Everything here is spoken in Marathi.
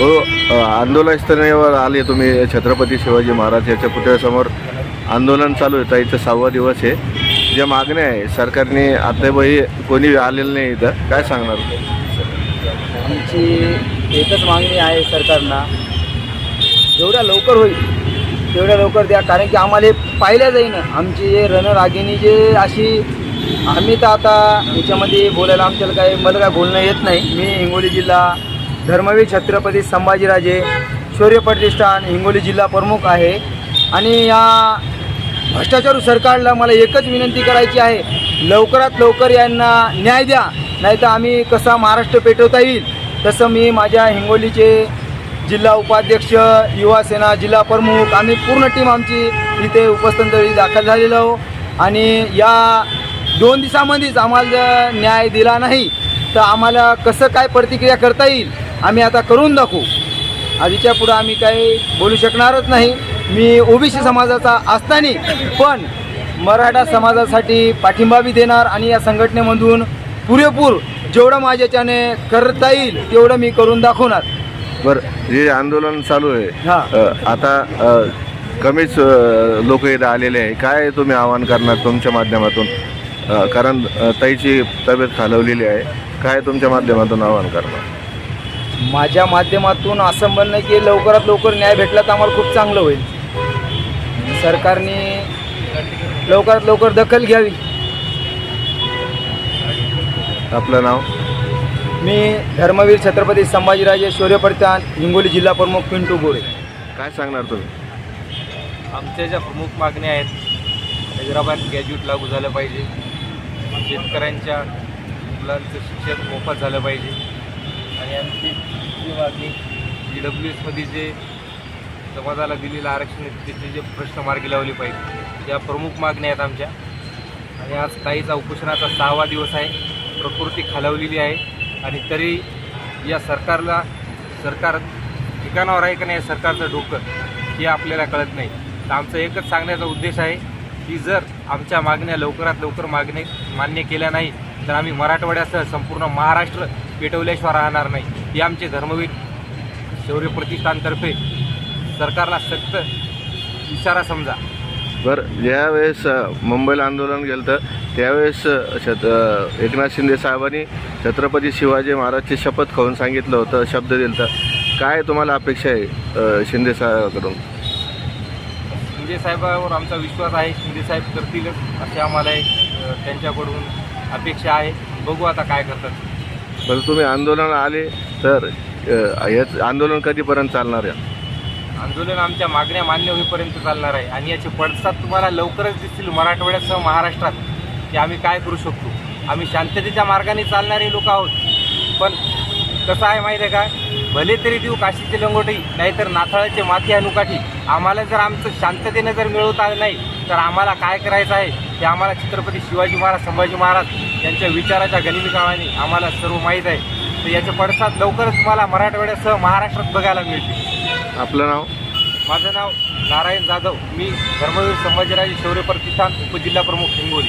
हो अ, आले तुम्ही छत्रपती शिवाजी महाराज याच्या पुतळ्यासमोर. आंदोलन चालू आहे ताईचा सहावा दिवस आहे. ज्या मागण्या आहे सरकारने अद्यापही कोणी आलेलं नाही इथं. काय सांगणार? आमची एकच मागणी आहे सरकारना. जेवढ्या लवकर होईल तेवढ्या लवकर द्या. कारण की आम्हाला हे पाहिल्या जाईन. आमची जे रणरागिणी जे अशी आम्ही तर आता याच्यामध्ये बोलायला आमच्याला काय मला काय बोलणं येत नाही. मी हिंगोली जिल्हा धर्मवीर छत्रपती संभाजीराजे शौर्य प्रतिष्ठान हिंगोली जिल्हा प्रमुख आहे. आणि या भ्रष्टाचार सरकारला मला एकच विनंती करायची आहे लवकरात लवकर यांना न्याय द्या नाहीतर आम्ही कसा महाराष्ट्र पेटवता येईल? तसं मी माझ्या हिंगोलीचे जिल्हा उपाध्यक्ष युवा सेना जिल्हा प्रमुख आम्ही पूर्ण टीम आमची इथे उपस्थित दाखल झालेलो आहो आणि या दोन दिवसामध्येच आम्हाला न्याय दिला नाही तर आम्हाला कसं काय प्रतिक्रिया करता येईल? आम्ही आता करून दाखवू. आधीच्या पुढं आम्ही काही बोलू शकणारच नाही. मी ओबीसी समाजाचा असताना पण मराठा समाजासाठी पाठिंबा बी देणार आणि या संघटनेमधून पुरेपूर जेवढं माझ्याच्याने करता येईल तेवढं मी करून दाखवणार. बरं जे आंदोलन चालू आहे. हां. आता कमीच लोक इथं आलेले आहे. काय तुम्ही आवाहन करणार तुमच्या माध्यमातून? कारण ताईची तब्येत खालवलेली आहे. काय तुमच्या माध्यमातून आवाहन करणार? माझ्या माध्यमातून असं म्हणणं आहे की लवकरात लवकर न्याय भेटला तर आम्हाला खूप चांगलं होईल. सरकारने लवकरात लवकर दखल घ्यावी. आपलं नाव? मी धर्मवीर छत्रपती संभाजीराजे शौर्य परिधान हिंगोली जिल्हा प्रमुख पिंटू गोरे. काय सांगणार तुम्ही? आमच्या ज्या प्रमुख मागण्या आहेत हैदराबाद गॅज्युएट लागू झालं पाहिजे. शेतकऱ्यांच्या मुलांचं शिक्षण मोफत झालं पाहिजे. आणि आमची दुसरी मागणी ई डब्ल्यू एसमध्ये जे समाजाला दिलेलं आरक्षण आहे त्याचे जे प्रश्न मार्गी लावले पाहिजे या प्रमुख मागण्या आहेत आमच्या. आणि आज ताईचा उपोषणाचा सहावा दिवस आहे प्रकृती खालावलेली आहे. आणि तरी या सरकारला सरकार ठिकाणावर आहे का नाही सरकारचं डोकं हे आपल्याला कळत नाही. तर आमचा एकच सांगण्याचा उद्देश आहे की जर आमच्या मागण्या लवकरात लवकर मागणे मान्य केल्या नाही तर आम्ही मराठवाड्यासह संपूर्ण महाराष्ट्र पेटवल्याशिवाय राहणार नाही. ही आमचे धर्मवीर शौर्य प्रतिष्ठानतर्फे सरकारला सक्त इशारा समजा. बरं ज्यावेळेस मुंबईला आंदोलन गेलं तर त्यावेळेस अ, एकनाथ शिंदे साहेबांनी छत्रपती शिवाजी महाराजची शपथ खाऊन सांगितलं होतं शब्द दिलं तर काय तुम्हाला अपेक्षा आहे शिंदे साहेबाकडून? शिंदे साहेबावर आमचा विश्वास आहे शिंदे साहेब करतीलच असे आम्हाला त्यांच्याकडून अपेक्षा आहे. बघू आता काय करतात. बरं तुम्ही आंदोलन आले तर याच आंदोलन कधीपर्यंत चालणार आहे? आंदोलन आमच्या मागण्या मान्य होईपर्यंत चालणार आहे. आणि याचे पडसाद तुम्हाला लवकरच दिसतील मराठवाड्यासह महाराष्ट्रात की आम्ही काय करू शकतो. आम्ही शांततेच्या मार्गाने चालणारे लोक आहोत. पण कसं आहे माहीत आहे का? भले तरी देऊ काशीचे लंगोटी नाहीतर नाथाळाचे माथी अनुकाठी आम्हाला जर आमचं शांततेनं जर मिळवता आलं नाही तर आम्हाला काय करायचं आहे? हे आम्हाला छत्रपती शिवाजी महाराज संभाजी महाराज यांच्या विचाराच्या गनिमिकावाने आम्हाला सर्व माहीत आहे. तर याचे पडसाद लवकरच तुम्हाला मराठवाड्यासह महाराष्ट्रात बघायला मिळतील. आपलं नाव? माझं नाव नारायण जाधव. मी धर्मवीर संभाजीराजे शौर्य प्रतिष्ठान उपजिल्हा प्रमुख हिंगोली.